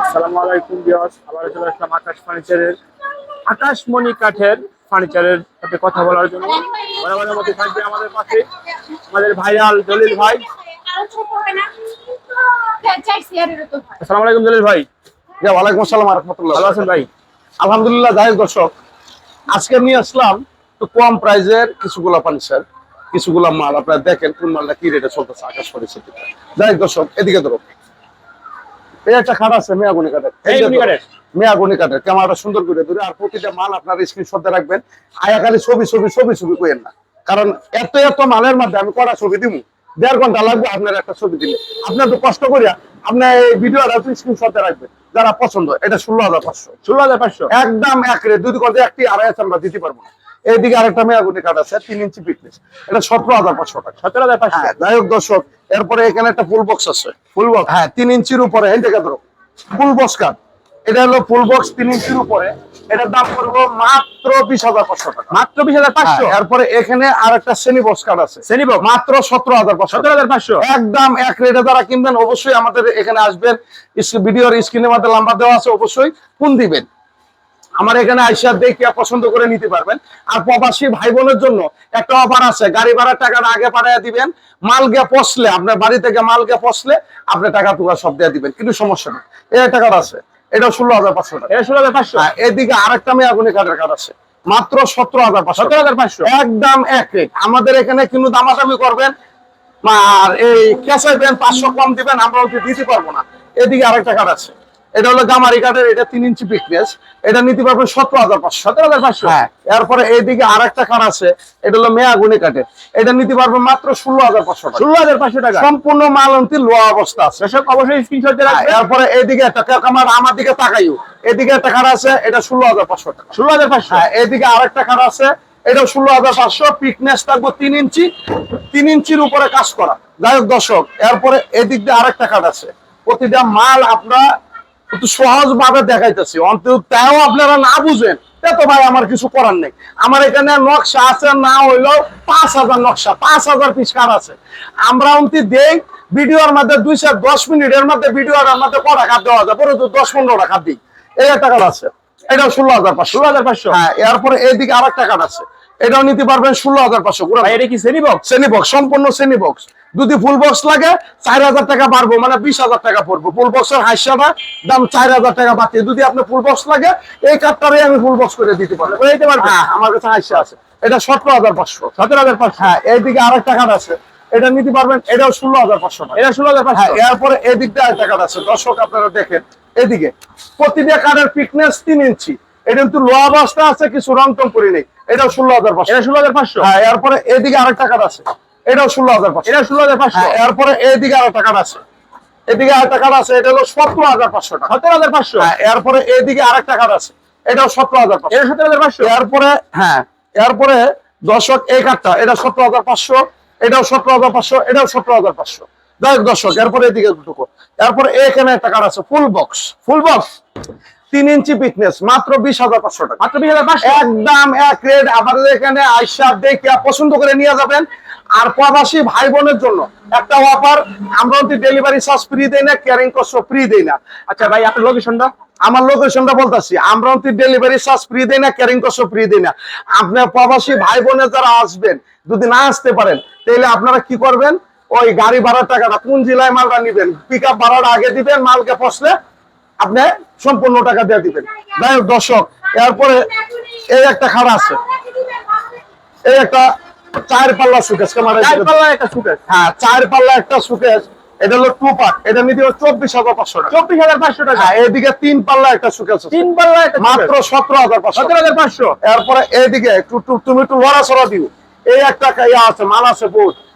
আসসালামু আলাইকুম বিয়াস আবার চলে আসলাম আকাশ ফার্নিচারের আকাশমণি কাঠের ফার্নিচারের সাথে কথা বলার জন্য। বরাবরের মধ্যে থাকবে আমাদের পাশে আমাদের ভাইয়াল জলিল ভাই। আসসালামু আলাইকুম জলিল ভাই। ওয়ালাইকুম আসসালাম রহমতুল্লাহ। ভালো আছেন ভাই? আলহামদুলিল্লাহ হোক দর্শক আজকে নিয়ে আসলাম একটু কম প্রাইজের কিছুগুলা ফার্নিচার কিছুগুলা মাল। আপনারা দেখেন কোন মালটা কি রেটে চলতেছে আকাশ যাই হোক দর্শক এদিকে ধরো। এই একটা খাট আছে মেয়াগুনি কাঠের? মেয়াগুনি কাঠের। ক্যামেরাটা সুন্দর করে ধরে আর প্রতিটা মাল আপনার স্ক্রিনশটে রাখবেন। আয়া খালি ছবি ছবি ছবি ছবি কইেন না। কারণ এত এত মালের মধ্যে আমি কটা ছবি দিব দেড় ঘণ্টা লাগবে আপনার একটা ছবি দিলে। আপনার তো কষ্ট করিয়া আপনার এই ভিডিওটা স্ক্রিনশটে রাখবেন। যারা পছন্দ এটা ষোলো হাজার পাঁচশো। ষোলো হাজার পাঁচশো? একদম এক রে দুই করতে একটি আড়াই হাজার আমরা দিতে পারব না। এইদিকে আরেকটা মেয়াগুনি কাঠ আছে তিন ইঞ্চি ফিটনেস এটা সতেরো হাজার পাঁচশো টাকা। সতেরো হাজার পাঁচশো। হ্যাঁ যাই হোক দর্শক এরপরে এখানে একটা ফুল বক্স আছে। ফুল বক্স হ্যাঁ তিন ইঞ্চির উপরে এই দেখে ধরো ফুল বক্স কাঠ এটা হলো ফুল বক্স তিন ইঞ্চির উপরে। এটার দাম পড়ব মাত্র বিশ হাজার পাঁচশো টাকা। মাত্র বিশ হাজার পাঁচশো? হ্যাঁ, এরপরে এখানে আর একটা শ্রেণি বক্স কাঠ আছে। শ্রেণি বক্স মাত্র সতেরো হাজার পাঁচশো সতেরো হাজার পাঁচশো? একদম এক রেটে যারা কিনবেন অবশ্যই আমাদের এখানে আসবেন। ভিডিওর স্ক্রিনের মধ্যে নাম্বার দেওয়া আছে অবশ্যই ফোন দিবেন। আমার এখানে আইসা দেখে পছন্দ করে নিতে পারবেন। আর প্রবাসী ভাই বোনের জন্য একটা অফার আছে গাড়ি ভাড়ার টাকাটা আগে পাঠিয়ে দিবেন মাল গিয়ে পচলে আপনার বাড়ি থেকে মাল গিয়ে পচলে আপনি টাকা টুকা সব দিয়ে দিবেন কিন্তু সমস্যা নেই। এই টাকার আছে এটা ষোলো হাজার পাঁচশো টাকা। ষোলো হাজার পাঁচশো? হ্যাঁ, এদিকে আরেকটা মেয়াগুনি কাঠের কাঠ আছে মাত্র সতেরো হাজার পাঁচশো সতেরো হাজার পাঁচশো? একদম এক আমাদের এখানে কিন্তু দামাদামি করবেন আর এই ক্যাশে দেন পাঁচশো কম দিবেন আমরা দিতে পারব না। এদিকে আরেকটা কাঠ আছে এটা হলো গামারি কাঠের এটা তিন ইঞ্চি পিকনেস। এটা নিতে পারবেন সতেরো হাজার পাঁচশো সতেরো হাজার পাঁচশো। হ্যাঁ। এরপরে এইদিকে আরেকটা কাঠ আছে এটা হলো মেয়াগুনি কাঠের। এটা নিতে পারবেন মাত্র ষোলো হাজার পাঁচশো টাকা। ষোলো হাজার পাঁচশো টাকা। সম্পূর্ণ মাল অন্তি লোয়া অবস্থা আছে। দর্শক অবশ্যই স্ক্রিনশট হ্যাঁ, এরপরে এইদিকে একটা কাঠ আমার দিকে তাকাইও। এদিকে একটা কাঠ আছে এটা ষোলো হাজার পাঁচশো টাকা। ষোলো হাজার পাঁচশো। হ্যাঁ এদিকে আরেকটা কাঠ আছে এটা ষোলো হাজার পাঁচশো। পিকনেস থাকব তিন ইঞ্চি। তিন ইঞ্চির উপরে কাজ করা। যাই হোক দর্শক এরপরে এদিক দিয়ে আরেকটা কাঠ আছে। প্রতিটা মাল আপনারা একটু সহজ ভাবে দেখাইতেছি। অন্তত তাও আপনারা না বুঝেন তা ভাই আমার কিছু করার নেই। আমার এখানে নকশা আছে না হইলেও পাঁচ হাজার নকশা পাঁচ হাজার পিস কাঠ আছে। আমরা অন্তি দেই ভিডিওর মধ্যে দুইশো দশ মিনিটের মধ্যে ভিডিওর মধ্যে ক টাকা দেওয়া যায়? পরে দশ পনেরো টাকা দিই। এই একটা আছে? এটা ষোলো হাজার পাঁচশো। ষোলো হাজার পাঁচশো। হ্যাঁ এরপরে এইদিকে আর একটা কাঠ আছে? এটাও নিতে পারবেন ষোলো হাজার পাঁচশো এটা কি শ্রেণি বক্স শ্রেণি বক্স সম্পূর্ণ শ্রেণি বক্স যদি ফুল বক্স লাগে চার হাজার টাকা বাড়বো মানে বিশ হাজার টাকা পড়ব। ফুল বক্সের হাইসাটা দাম চার হাজার টাকা বাড়তে। যদি আপনার ফুল বক্স লাগে এই কাঠটারে আমি ফুল বক্স করে দিতে পারব। করে দিতে পারবেন? হ্যাঁ আমার কাছে হাইসা আছে। এটা সতেরো হাজার পাঁচশো। সতেরো হাজার পাঁচশো? হ্যাঁ এইদিকে আরেকটা কাঠ আছে। এটা নিতে পারবেন এটাও ষোলো হাজার পাঁচশো টাকা। এটা ষোলো হাজার হ্যাঁ পাঁচশো এরপরে এদিকটা একটা কাঠ আছে। দর্শক আপনারা দেখেন এদিকে। প্রতিটা কাঠের পিকনেস তিন ইঞ্চি। এটা কিন্তু লোয়া অবস্থা আছে কিছু রং টং করে নেই। এটাও ষোলো হাজার পাঁচশো। এটা ষোলো হাজার পাঁচশো? হ্যাঁ এরপরে এদিকে আরেকটা কাঠ আছে। এটাও ষোলো হাজার পাঁচশো। এটা ষোলো হাজার পাঁচশো? হ্যাঁ এরপরে এদিকে আরেকটা কাঠ আছে। এদিকে আরেকটা কাঠ আছে এটা হলো সতেরো হাজার পাঁচশো টাকা। সতেরো হাজার পাঁচশো? হ্যাঁ এরপরে এদিকে আরেকটা কাঠ আছে এটাও সতেরো হাজার পাঁচশো। এটা সতেরো হাজার পাঁচশো? এরপরে হ্যাঁ। এরপরে দর্শক এই কাঠটা এটা সতেরো হাজার পাঁচশো এটাও সতেরো হাজার পাঁচশো এটাও সতেরো হাজার পাঁচশো। দেখ দর্শক এরপরে এদিকে দুটো এরপরে এখানে একটা কাঠ আছে ফুল বক্স। Full box? তিন ইঞ্চি পিকনেস মাত্র বিশ হাজার পাঁচশো টাকা। মাত্র বিশ হাজার পাঁচশো? একদম এক রেট আমাদের এখানে আইসা দেখে পছন্দ করে নিয়ে যাবেন। আর প্রবাসী ভাই বোনের জন্য একটা অফার আমরা ডেলিভারি চার্জ ফ্রি দেই না ক্যারিং কস্ট ফ্রি দেই না। আচ্ছা ভাই আপনার লোকেশনটা আমার লোকেশনটা বলতেছি আমরা ডেলিভারি চার্জ ফ্রি দেই না ক্যারিং কস্ট ফ্রি দেই না। আপনার প্রবাসী ভাই বোনের যারা আসবেন যদি না আসতে পারেন তাহলে আপনারা কি করবেন? ওই গাড়ি ভাড়ার টাকাটা কোন জেলায় মালটা নিবেন? পিক আপ ভাড়াটা আগে দিবেন মালকে পচলে আপনি সম্পূর্ণ টাকা দিয়ে দিবেন। যাই হোক দর্শক এরপরে এই একটা খাড়া আছে। এই একটা চার পাল্লা সুকেশ ক্যামেরা চার পাল্লা একটা সুকেস হ্যাঁ চার পাল্লা একটা সুকেশ এটা হলো টু পার্ট এটা নিতে চব্বিশ হাজার পাঁচশো টাকা। চব্বিশ হাজার পাঁচশো টাকা। হ্যাঁ এদিকে তিন পাল্লা একটা সুকেশ তিন পাল্লা একটা মাত্র সতেরো হাজার পাঁচশো। সতেরো হাজার পাঁচশো। এরপরে এইদিকে একটু একটু- তুমি একটু লড়াচড়া দিও। এই একটা ইয়া আছে মাল আছে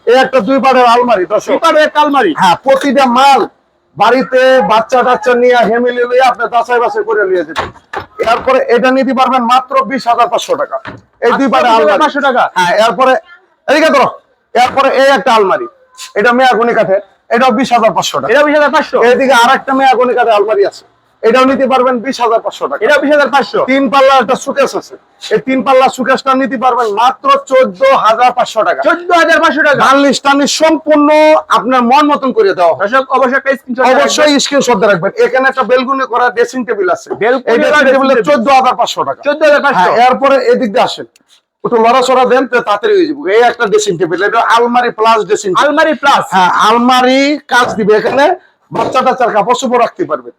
এই একটা দুই পাড়ের আলমারি একটা আলমারি। হ্যাঁ প্রতিটা মাল বাড়িতে বাচ্চা টাচ্চা নিয়ে হেমিলি লিয়ে আপনি যাচাই বাছাই করে নিয়ে যেতেন এরপরে এটা নিতে পারবেন মাত্র বিশ হাজার পাঁচশো টাকা। এই দুই পারে পাঁচশো আলমারি। 20,500 টাকা? হ্যাঁ এরপরে এদিকে ধরো এরপরে এই একটা আলমারি। এটা মেয়াগুনি কাঠের। এটাও বিশ হাজার পাঁচশো টাকা। এটা বিশ হাজার পাঁচশো? এদিকে আর একটা মেয়াগুনি কাঠের আলমারি আছে। এটাও নিতে পারবেন বিশ হাজার পাঁচশো টাকা। এটা বিশ হাজার পাঁচশো? তিন পাল্লা একটা সুকেস আছে। এই তিন পাল্লা সুকেসটা নিতে পারবেন মাত্র চোদ্দ হাজার পাঁচশো টাকা। চোদ্দ হাজার পাঁচশো টাকা? বার্নিশ টার্নিশ সম্পূর্ণ আপনার মন মতন করে দেওয়া দর্শক অবশ্যই একটা স্ক্রিনশট অবশ্যই স্ক্রিনশট রাখবেন। এখানে একটা বেলগুনি করা ড্রেসিং টেবিল আছে। বেলকুনি এই ড্রেসিং টেবিলে চোদ্দ হাজার পাঁচশো টাকা। চোদ্দ হাজার পাঁচশো? হ্যাঁ এরপরে এদিক দিয়ে আসেন। একটু লড়াচড়া দেন তাড়াতাড়ি হয়ে যাব। এই একটা ড্রেসিং টেবিল এটা আলমারি প্লাস ড্রেসিং আলমারি প্লাস হ্যাঁ আলমারি কাজ দিবে এখানে। বাচ্চা টাচ্চার কাপড় চোপড় রাখতে পারবে।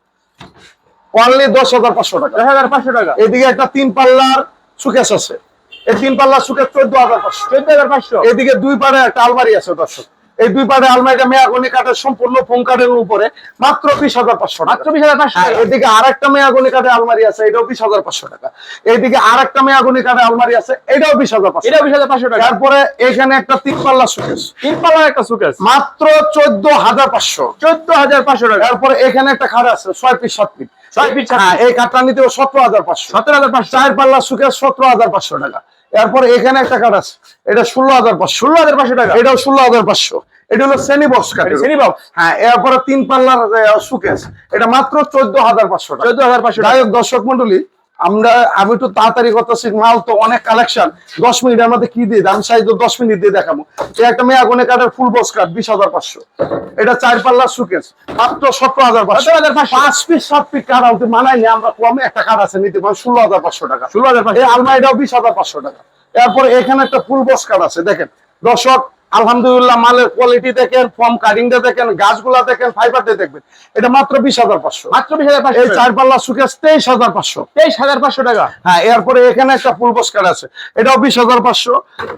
অনলি দশ হাজার পাঁচশো টাকা। দশ হাজার পাঁচশো টাকা। এদিকে একটা তিন পাল্লার সুকেশ আছে। এই তিন পাল্লার সুকেশ চোদ্দ হাজার পাঁচশো। চোদ্দ হাজার পাঁচশো। এদিকে দুই পাড়ে একটা আলমারি আছে দর্শক। এই দুই পাড়ে আলমারিটা মেয়াগনি কাঠের সম্পূর্ণ ফোন কাঠের উপরে মাত্র বিশ হাজার পাঁচশো টাকা। মাত্র বিশ হাজার পাঁচশো হ্যাঁ, টাকা? এদিকে আরেকটা মেয়াগনি কাঠের আলমারি আছে এটাও বিশ হাজার পাঁচশো টাকা। এইদিকে আরেকটা মেয়াগনি কাঠের আলমারি আছে এটাও বিশ হাজার পাঁচশো এটাও বিশ হাজার পাঁচশো টাকা। তারপরে এখানে একটা তিন পাল্লা সুকেশ তিন পাল্লার একটা সুকেস মাত্র চোদ্দ হাজার পাঁচশো। চোদ্দ হাজার পাঁচশো টাকা। তারপরে এখানে একটা খাট আছে ছয় পিস সাত পিস ছয় পিস হ্যাঁ এই খাটটা নিতে সতেরো হাজার পাঁচশো। সতেরো হাজার পাঁচশো। চার পাল্লা সুকেশ সতেরো হাজার পাঁচশো টাকা। এরপরে এখানে একটা কাঠ আছে। এটা ষোলো হাজার পাঁচশো। ষোলো হাজার পাঁচশো টাকা। এটাও ষোলো হাজার পাঁচশো। এটা হলো শ্রেণি বক্স কাঠ শ্রেণি বক্স হ্যাঁ এরপরে তিন পাল্লার সুকেস এটা মাত্র চোদ্দ হাজার পাঁচশো টাকা। চোদ্দ হাজার পাঁচশো টাকা। দর্শক মন্ডলী আমরা আমি একটু তাড়াতাড়ি করতেছি মাল তো অনেক কালেকশন দশ মিনিটের মধ্যে কি দিয়ে চাই তো দশ মিনিট দিয়ে দেখাবো। একটা মেয়ে আগুনে কাঠের ফুল বক্স কাঠ বিশ হাজার পাঁচশো। এটা চার পাল্লার সুকেস মাত্র সতেরো হাজার পাঁচশো। 17,500 পাঁচ পিস সাত পিস কাঠ আনতে মানাই নি আমরা কমে একটা কাঠ আছে নিতে পারি ষোলো হাজার পাঁচশো টাকা। ষোলো হাজার পাঁচশো। আলমারিটাও বিশ হাজার পাঁচশো টাকা। তারপরে এখানে একটা ফুল বক্স কাঠ আছে দেখেন। দর্শক আলহামদুলিল্লাহ মালের কোয়ালিটি দেখেন ফর্ম কাটিংটা দেখেন গাছগুলা দেখেন ফাইবারটা দেখবেন। এটা মাত্র বিশ হাজার পাঁচশো। মাত্র বিশ হাজার পাঁচশো। এই চার পাল্লা সুকেস তেইশ হাজার পাঁচশো। তেইশ হাজার পাঁচশো টাকা? হ্যাঁ এরপরে এখানে একটা ফুল বক্স কার্ড আছে। এটাও বিশ হাজার পাঁচশো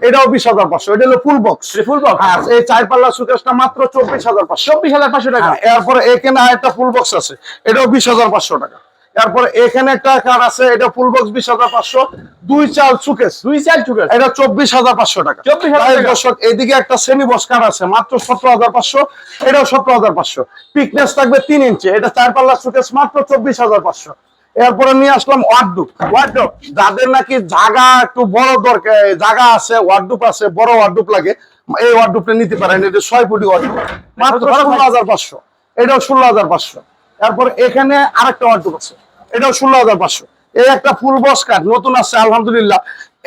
এটাও বিশ হাজার পাঁচশো এটা হলো ফুল বক্স ফুল বক্স হ্যাঁ এই চার পাল্লা সুকেশটা মাত্র চব্বিশ হাজার পাঁচশো। চব্বিশ হাজার পাঁচশো টাকা? হ্যাঁ, এরপরে এখানে আরেকটা ফুল বক্স আছে এটাও বিশ হাজার পাঁচশো টাকা। এরপরে এখানে একটা কার্ড আছে এটা ফুল বক্স বিশ হাজার পাঁচশো। দুই চাল সুকেশ দুই চার চুকেস? এটা চব্বিশ হাজার পাঁচশো টাকা। 24,000 তাই টাকা। দর্শক এদিকে একটা সেমি বক্স কার্ড আছে মাত্র সতেরো হাজার পাঁচশো এটাও সতেরো হাজার পাঁচশো। পিকনেস থাকবে তিন ইঞ্চি এটা চার পাল্লা সুকেশ মাত্র চব্বিশ হাজার পাঁচশো। এরপরে নিয়ে আসলাম ওয়ার্ডুপ ওয়ার্ডুপ যাদের নাকি জায়গা একটু বড় দরকার জায়গা আছে ওয়ার্ডুপ আছে বড় ওয়ার্ডুপ লাগে এই ওয়ার্ডুপটা নিতে পারেন এটা ছয় ফুটি ওয়ার্ডুপ মাত্র ষোলো হাজার পাঁচশো। এটাও ষোলো হাজার পাঁচশো। তারপরে এখানে আরেকটা ওয়ার্ডুপ আছে। এটাও ষোলো হাজার পাঁচশো। এই একটা ফুল বক্স কার্ড নতুন আছে আলহামদুলিল্লাহ।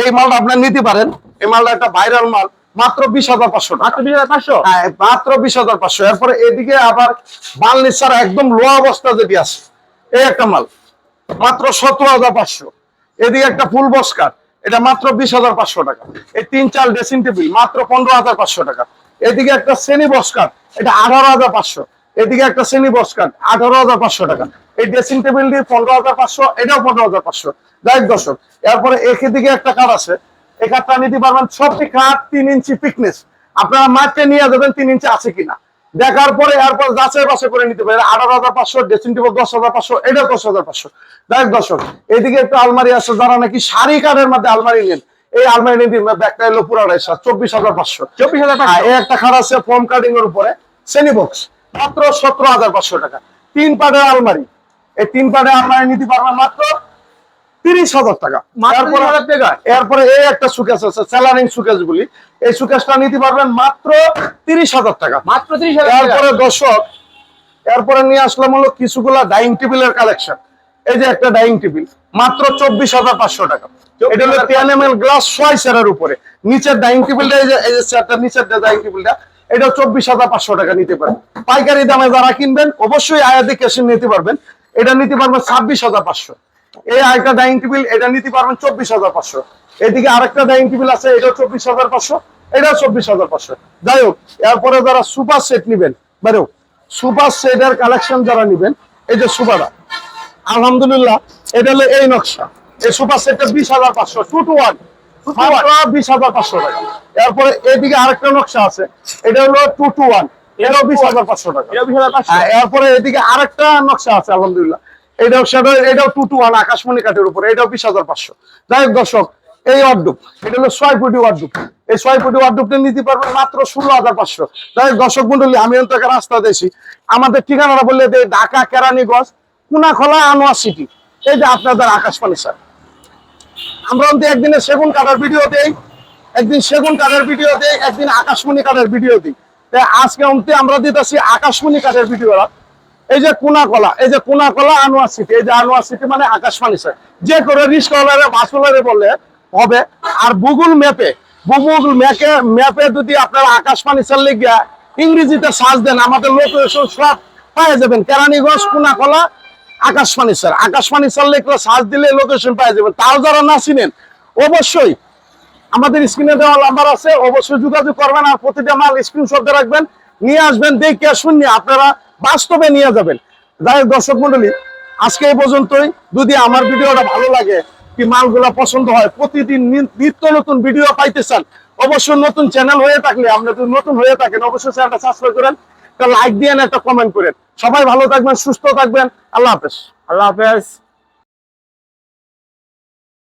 এই মালটা আপনার নিতে পারেন। এই মালটা একটা ভাইরাল মাল মাত্র বিশ হাজার পাঁচশো মাত্র বিশ হাজার পাঁচশো? হ্যাঁ মাত্র বিশ হাজার পাঁচশো। এরপরে এদিকে আবার মাল নিচ্ছার একদম লো অবস্থা যেটি আছে এই একটা মাল মাত্র সতেরো হাজার পাঁচশো। এদিকে একটা ফুল এটা মাত্র বিশ হাজার পাঁচশো টাকা। এই তিন চাল ড্রেসিং টেবিল মাত্র পনেরো হাজার পাঁচশো টাকা। এদিকে একটা শ্রেণি বক্স কার্ড এটা আঠারো হাজার পাঁচশো। এদিকে একটা শ্রেণি বক্স কার্ড আঠারো হাজার পাঁচশো টাকা। এই ড্রেসিং টেবিল দিয়ে পনেরো হাজার পাঁচশো এটাও পনেরো হাজার পাঁচশো। যাই হোক দর্শক এরপরে এদিকে একটা কার্ড আছে। এই কার্ডটা নিতে পারবেন সবটি কার্ড তিন ইঞ্চি পিকনেস আপনারা মাঠে নিয়ে যাবেন তিন ইঞ্চি আছে কিনা। দেখার পরে এরপর যাচাই বাছাই করে নিতে পারেন। আঠারো হাজার পাঁচশো ড্রেসিং টেবিল দশ হাজার পাঁচশো এটা দশ হাজার পাঁচশো। দেখ দর্শক এদিকে একটা আলমারি আছে যারা নাকি শাড়ি কার্ডের মধ্যে আলমারি নেন এই আলমারি নিতে ব্যাগটা এলো পুরাটাই চব্বিশ হাজার পাঁচশো। চব্বিশ হাজার টাকা এই একটা খাট আছে ফর্ম কাটিং এর উপরে। সেনি বক্স মাত্র সতেরো হাজার পাঁচশো টাকা। তিন পাটের আলমারি। এই তিন পাটের আলমারি নিতে পারবেন মাত্র তিরিশ হাজার টাকা। এরপরে- 30,000 এরপরে এই একটা সুকেস আছে স্যালারিং সুকেস গুলি এই সুকেসটা নিতে পারবেন মাত্র তিরিশ হাজার টাকা। মাত্র তিরিশ হাজার এরপরে দর্শক এরপরে নিয়ে আসলাম হলো কিছুগুলা ডাইনিং টেবিলের কালেকশন। এই যে একটা ডাইনিং টেবিল মাত্র চব্বিশ হাজার পাঁচশো টাকা। এটা হলো টেন এম এল গ্লাস ছয় সেরার উপরে। নিচের ডাইনিং টেবিলটা এই যে এই যে নিচের ডাইনিং টেবিলটা এটা চব্বিশ হাজার পাঁচশো টাকা নিতে পারেন। পাইকারি দামে যারা কিনবেন, অবশ্যই আয়াতি ক্যাশে নিতে পারবেন। এটা নিতে পারবেন ছাব্বিশ হাজার পাঁচশো। এই আরেকটা ডাইনিং টেবিল এটা নিতে পারবেন চব্বিশ হাজার পাঁচশো। এদিকে আরেকটা ডাইনিং টেবিল আছে, এটাও চব্বিশ হাজার পাঁচশো, এটাও চব্বিশ হাজার পাঁচশো। যাই হোক, এরপরে যারা সুপার সেট নিবেন বেরো সুপার সেটের কালেকশন যারা নিবেন, এই যে সুপারটা আলহামদুলিল্লাহ, এটা হলো এই নকশা। এই সুপার সেটটা বিশ হাজার পাঁচশো টু টু ওয়ান বিশ হাজার পাঁচশো টাকা। এরপরে এদিকে আরেকটা নকশা আছে। এটা হলো টু টু ওয়ান। এটাও বিশ হাজার পাঁচশো টাকা। হ্যাঁ, এরপরে এদিকে আরেকটা নকশা আছে আলহামদুলিল্লাহ। এটাও সেটা এটাও টু টু ওয়ান আকাশমণি কাঠের উপরে। এটাও বিশ হাজার পাঁচশো। যাই হোক দর্শক এই ওয়ার্ডুপ এটা হলো ছয় ফুটি ওয়ার্ডুপ এই ছয় ফুটি ওয়ার্ডুপটা নিতে পারবেন মাত্র ষোলো হাজার পাঁচশো। হোক দর্শক মন্ডলী আমি একটা রাস্তা দিয়েছি। আমাদের ঠিকানাটা বললে যে ঢাকা কেরানীগঞ্জ কুনাখোলা আনোয়ার সিটি। এই যে আপনাদের আকাশবাণী স্যার। আমরা অন্তত একদিনে সেগুন কাঠের ভিডিও দেই, একদিন সেগুন কাঠের ভিডিও দেই, একদিন আকাশমণি কাঠের ভিডিও দিই। তাই আজকে অন্তে আমরা দিতেছি আকাশমণি কাঠের ভিডিও এই যে কোনা কলা এই যে কোনা কলা আনোয়ার সিটি এই যে আনোয়ার সিটি মানে আকাশ ফার্নিচার যে করে রিস্কলারে বাসুলারে বলে হবে। আর গুগল ম্যাপে গুগল ম্যাপে ম্যাপে যদি আপনারা আকাশ ফার্নিচার লিখিয়া ইংরেজিতে সার্চ দেন, আমাদের লোকেশন সব পাওয়া যাবেন। Keraniganj Konakhola Akash furniture Akash furniture লিখলে, সার্চ দিলে লোকেশন পাওয়া যাবেন তাও যারা না চিনেন, অবশ্যই আমাদের স্ক্রিনে দেওয়া নাম্বার আছে, অবশ্যই যোগাযোগ করবেন আর প্রতিটা মাল স্ক্রিনশট রাখবেন। নিয়ে আসবেন, দেখে শুনে আপনারা বাস্তবে নিয়ে যাবেন। যাই দর্শক মন্ডলী, আজকে এই পর্যন্তই। যদি আমার ভিডিওটা ভালো লাগে, কি মালগুলা পছন্দ হয়, প্রতিদিন নিত্য নতুন ভিডিও পাইতে চান, অবশ্যই নতুন চ্যানেল হয়ে থাকলে, আপনি যদি নতুন হয়ে থাকেন, অবশ্যই চ্যানেলটা সাবস্ক্রাইব করেন। একটা লাইক দিয়ে একটা কমেন্ট করেন। সবাই ভালো থাকবেন, সুস্থ থাকবেন। আল্লাহ হাফেজ। আল্লাহ হাফেজ।